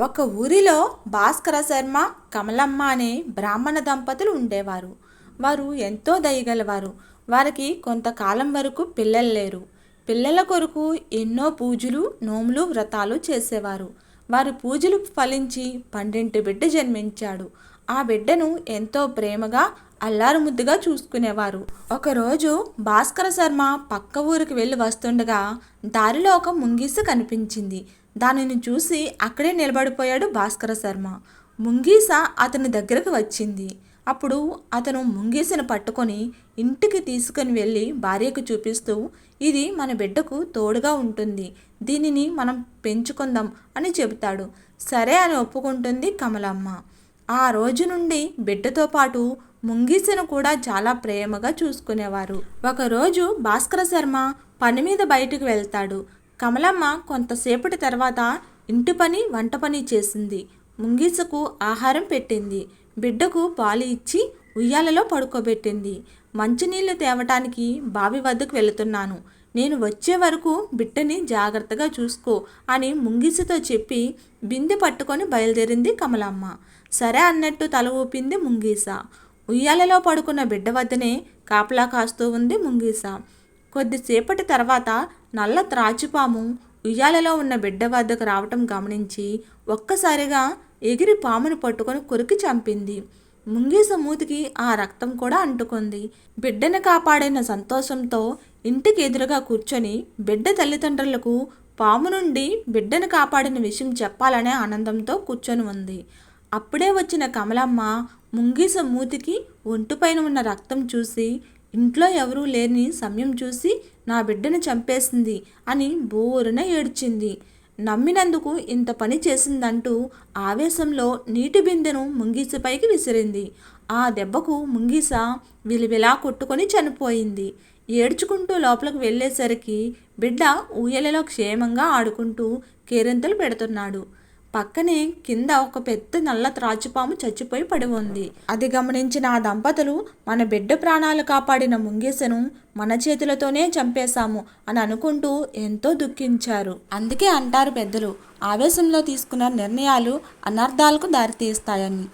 ఒక ఊరిలో భాస్కర శర్మ కమలమ్మ అనే బ్రాహ్మణ దంపతులు ఉండేవారు. వారు ఎంతో దయగలవారు. వారికి కొంతకాలం వరకు పిల్లలు లేరు. పిల్లల కొరకు ఎన్నో పూజలు నోములు వ్రతాలు చేసేవారు. వారి పూజలు ఫలించి పండింటి బిడ్డ జన్మించాడు. ఆ బిడ్డను ఎంతో ప్రేమగా అల్లారు ముద్దుగా చూసుకునేవారు. ఒకరోజు భాస్కర శర్మ పక్క ఊరికి వెళ్ళి వస్తుండగా దారిలో ఒక ముంగిస కనిపించింది. దానిని చూసి అక్కడే నిలబడిపోయాడు భాస్కర శర్మ. ముంగీస అతని దగ్గరకు వచ్చింది. అప్పుడు అతను ముంగీసను పట్టుకొని ఇంటికి తీసుకొని వెళ్ళి భార్యకు చూపిస్తూ ఇది మన బిడ్డకు తోడుగా ఉంటుంది. దీనిని మనం పెంచుకుందాం అని చెబుతాడు. సరే అని ఒప్పుకుంటుంది కమలమ్మ. ఆ రోజు నుండి బిడ్డతో పాటు ముంగీసను కూడా చాలా ప్రేమగా చూసుకునేవారు. ఒకరోజు భాస్కర శర్మ పని మీద బయటకు వెళ్తాడు. కమలమ్మ కొంతసేపటి తర్వాత ఇంటి పని వంట పని చేసింది. ముంగీసుకు ఆహారం పెట్టింది. బిడ్డకు పాలు ఇచ్చి ఉయ్యాలలో పడుకోబెట్టింది. మంచినీళ్ళు తేవటానికి బావి వద్దకు వెళుతున్నాను. నేను వచ్చే వరకు బిడ్డని జాగ్రత్తగా చూసుకో అని ముంగిసతో చెప్పి బిందె పట్టుకొని బయలుదేరింది కమలమ్మ. సరే అన్నట్టు తల ఊపింది ముంగీస. ఉయ్యాలలో పడుకున్న బిడ్డ వద్దనే కాపలా కాస్తూ ఉంది ముంగీస. కొద్దిసేపటి తర్వాత నల్ల త్రాచుపాము ఉయ్యాలలో ఉన్న బిడ్డ వద్దకు రావటం గమనించి ఒక్కసారిగా ఎగిరి పామును పట్టుకొని కొరికి చంపింది. ముంగీస మూతికి ఆ రక్తం కూడా అంటుకుంది. బిడ్డను కాపాడిన సంతోషంతో ఇంటికి ఎదురుగా కూర్చొని బిడ్డ తల్లిదండ్రులకు పాము నుండి బిడ్డను కాపాడిన విషయం చెప్పాలనే ఆనందంతో కూర్చొని ఉంది. అప్పుడే వచ్చిన కమలమ్మ ముంగీస మూతికి ఒంటిపైన ఉన్న రక్తం చూసి ఇంట్లో ఎవరూ లేని సమయం చూసి నా బిడ్డను చంపేసింది అని బోరున ఏడ్చింది. నమ్మినందుకు ఇంత పని చేసిందంటూ ఆవేశంలో నీటి బిందెను ముంగీసపైకి విసిరింది. ఆ దెబ్బకు ముంగీస విలివిలా కొట్టుకొని చనిపోయింది. ఏడ్చుకుంటూ లోపలికి వెళ్ళేసరికి బిడ్డ ఊయలలో క్షేమంగా ఆడుకుంటూ కేరింతలు పెడుతున్నాడు. పక్కనే కింద ఒక పెద్ద నల్ల త్రాచుపాము చచ్చిపోయి పడి ఉంది అది గమనించిన ఆ దంపతులు మన బిడ్డ ప్రాణాలు కాపాడిన ముంగేసను మన చేతులతోనే చంపేశాము అని అనుకుంటూ ఎంతో దుఃఖించారు. అందుకే అంటారు పెద్దలు ఆవేశంలో తీసుకున్న నిర్ణయాలు అనర్థాలకు దారితీస్తాయని.